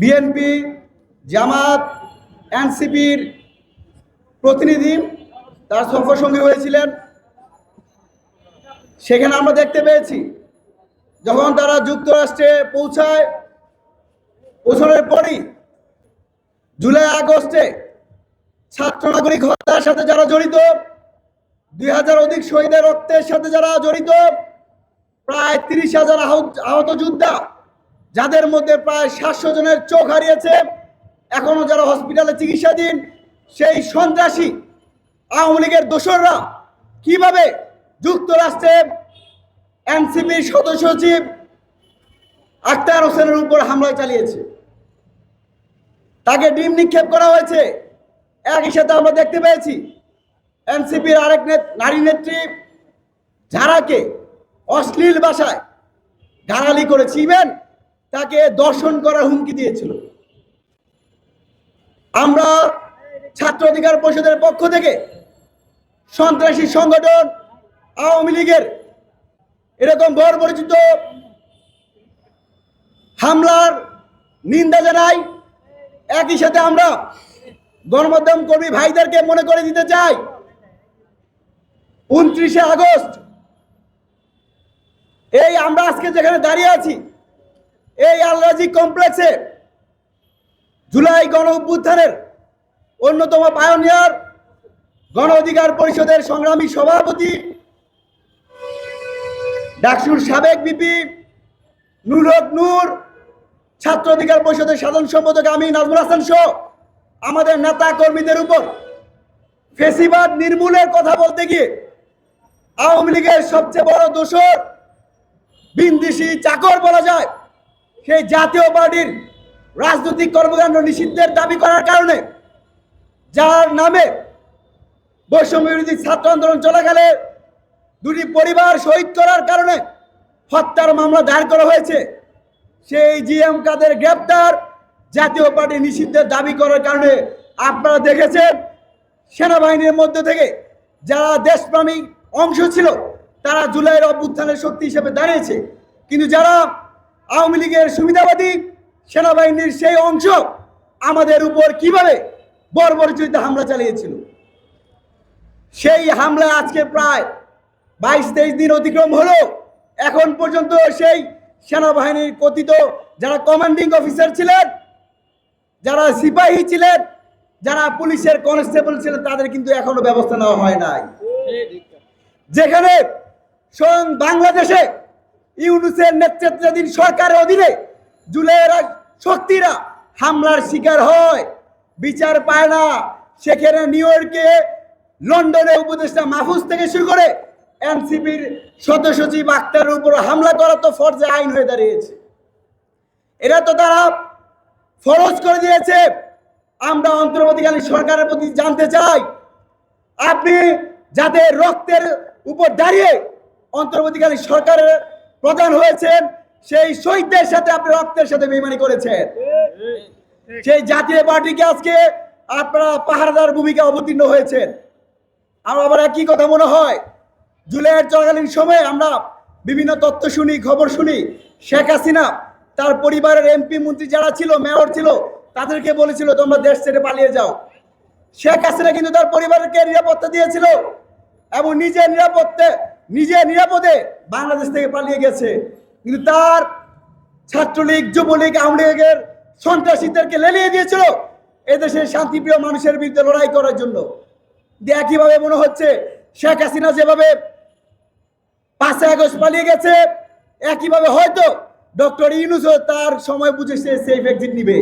BNP, জামাত, এনসিপির প্রতিনিধি তার সফর সঙ্গী হয়েছিলেন। সেখানে আমরা দেখতে পেয়েছি, যখন তারা যুক্তরাষ্ট্রে পৌঁছায়, পৌঁছানোর পরই জুলাই আগস্টে ছাত্র নাগরিক হত্যার সাথে যারা জড়িত, দুই হাজার অধিক শহীদের রক্তের সাথে যারা জড়িত, প্রায় তিরিশ হাজার আহত যোদ্ধা যাদের মধ্যে প্রায় সাতশো জনের চোখ হারিয়েছে, এখনও যারা হসপিটালে চিকিৎসাধীন, সেই সন্ত্রাসী আওয়ামী লীগের দোসররা কীভাবে যুক্তরাষ্ট্রে এনসিপির সদস্য সচিব আক্তার হোসেনের উপর হামলা চালিয়েছে? তাকে ডিম নিক্ষেপ করা হয়েছে। একই সাথে আমরা দেখতে পেয়েছি, এনসিপির আরেক নারী নেত্রী যারাকে অশ্লীল ভাষায় গালালি করেছি। ইভেন তাকে দর্শন করার হুমকি দিয়েছিল। আমরা ছাত্র অধিকার পরিষদের পক্ষ থেকে সন্ত্রাসী সংগঠন, আওয়ামী লীগের এরকম বর্বরচিত হামলার নিন্দা জানাই। একই সাথে আমরা গণমাধ্যম কর্মী ভাইদেরকে মনে করে দিতে চাই, উনত্রিশে আগস্ট, এই আমরা আজকে যেখানে দাঁড়িয়ে আছি এই আলরাজি কমপ্লেক্সে জুলাই গণ অভ্যুত্থানের অন্যতম পায়নিয়ার গণ অধিকার পরিষদের সংগ্রামী সভাপতি ডাকসুর সাবেক বিপি নুর হক নূর, ছাত্র অধিকার পরিষদের সাধারণ সম্পাদক আমি নাজমুল হাসান সহ আমাদের নেতা কর্মীদের উপর ফেসিবাদ নির্মূলের কথা বলতে গিয়ে আওয়ামী লীগের সবচেয়ে বড় দোষর বিন্দিসি চাকর বলা যায়। সেই জাতীয় পার্টির রাজনৈতিক কর্মকাণ্ড নিষিদ্ধের দাবি করার কারণে যার নামে বৈষম্য বিরোধী ছাত্র আন্দোলন চলাকালে দুটি পরিবার শহীদ করার কারণে হত্যার মামলা দায়ের করা হয়েছে, সেই জিএম কাদের গ্রেপ্তার জাতীয় পার্টি নিষিদ্ধের দাবি করার কারণে আপনারা দেখেছেন সেনাবাহিনীর মধ্যে থেকে যারা দেশপ্রেমী অংশ ছিল, তারা জুলাইয়ের অভ্যুত্থানের শক্তি হিসেবে দাঁড়িয়েছে। কিন্তু যারা আওয়ামী লীগের সুবিধাবাদী সেনাবাহিনীর সেই অংশ আমাদের উপর কীভাবে বর্বরচিত হামলা চালিয়েছিল? সেই হামলা আজকে প্রায় বাইশ তেইশ দিন অতিক্রম হলো। এখন পর্যন্ত সেই সেনাবাহিনীর কথিত যারা কমান্ডিং অফিসার ছিলেন, যারা সিপাহী ছিলেন, যারা পুলিশের কনস্টেবল ছিলেন, তাদের কিন্তু এখনও ব্যবস্থা নেওয়া হয় নাই। যেখানে স্বয়ং বাংলাদেশে ইউনুসের নেতৃত্বাধীন সরকারের অধীনে জুলাইয়ের শক্তিরা হামলার শিকার হয়। বিচার পায় না। সেখানে নিউ ইয়র্কে লন্ডনে উপদেষ্টা মাহফুজ থেকে শুরু করে এনসিপির সচিব আক্তারের উপর হামলা করা তো ফরজে আইন হয়ে দাঁড়িয়েছে। এরা তো তারা ফরজ করে দিয়েছে। আমরা অন্তর্বর্তীকালীন সরকারের প্রতি জানতে চাই, আপনি যাদের রক্তের উপর দাঁড়িয়ে অন্তর্বর্তীকালীন সরকারের প্রধান হয়েছেন সেই শহীদদের সাথে আপনি রক্তের সাথে বেমানি করেছেন। সেই জাতীয় পার্টিকে আজকে আপনারা পাহারাদার ভূমিকা অবতীর্ণ হয়েছেন। আমার আবার একই কথা মনে হয়, জুলাইয়ের চলাকালীন সময়ে আমরা বিভিন্ন তথ্য শুনি, খবর শুনি। শেখ হাসিনা, তার পরিবারের এমপি, মন্ত্রী যারা ছিল, মেয়র ছিল, তাদেরকে বলেছিল, তোমরা দেশ ছেড়ে পালিয়ে যাও। শেখ হাসিনা কিন্তু তার পরিবারকে নিরাপত্তা দিয়েছিল এবং নিজের নিরাপত্তে নিজে নিরাপদে বাংলাদেশ থেকে পালিয়ে গেছে। কিন্তু তার ছাত্রলীগ, যুবলীগ, আওয়ামী লীগের সন্ত্রাসীদেরকে লেলিয়ে দিয়েছিল এদেশের শান্তিপ্রিয় মানুষের বিরুদ্ধে লড়াই করার জন্য। একইভাবে মনে হচ্ছে শেখ হাসিনা যেভাবে পাঁচই আগস্ট পালিয়ে গেছে, একইভাবে হয়তো ডক্টর ইউনুসও তার সময় বুঝে সে সেফ এক্সিট নিবে।